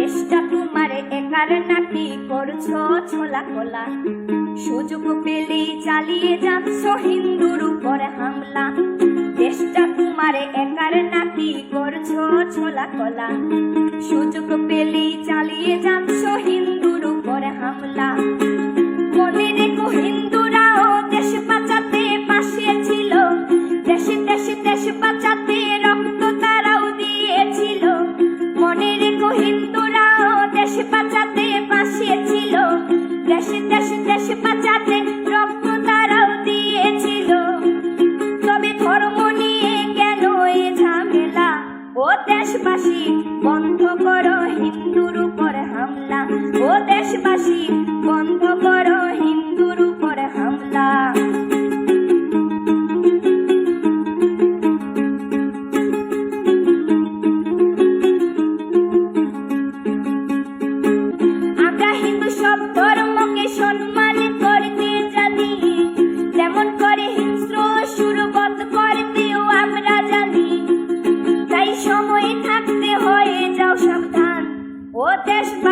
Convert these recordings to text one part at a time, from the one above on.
চেষ্টা তোমার একার নাকি করছ ছোলা খোলা সুযোগ পেলে চালিয়ে যাচ্ছ হিন্দুর উপর হামলা। চেষ্টা তোমার একার নাকি করছ ছোলা খোলা সুযোগ পেলে চালিয়ে যাচ্ছ হিন্দুর উপর হামলা। দেশবাসী বন্ধ কর।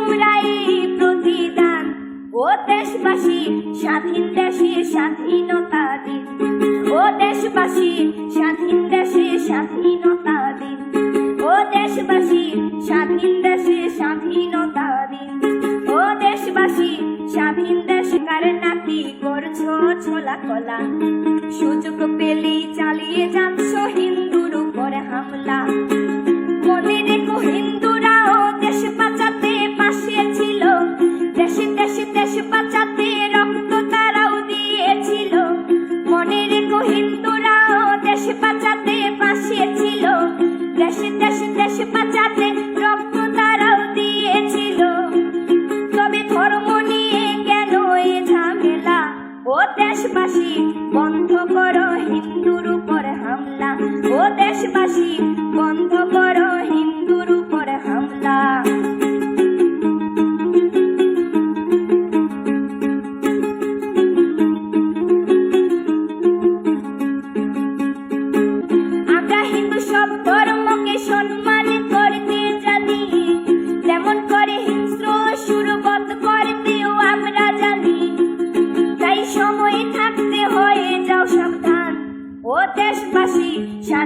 তোমরাই প্রতিদান। ও দেশবাসী, স্বাধীন দেশে স্বাধীনতা দিন। ও দেশবাসী, স্বাধীন দেশে স্বাধীনতা দিন। ও দেশবাসী, স্বাধীন দেশে স্বাধীনতা দিন। ও দেশবাসী, স্বাধীন দেশ কার নাকি করছ ছোলা কলা সুযোগ পেলেই চা বন্ধ কর।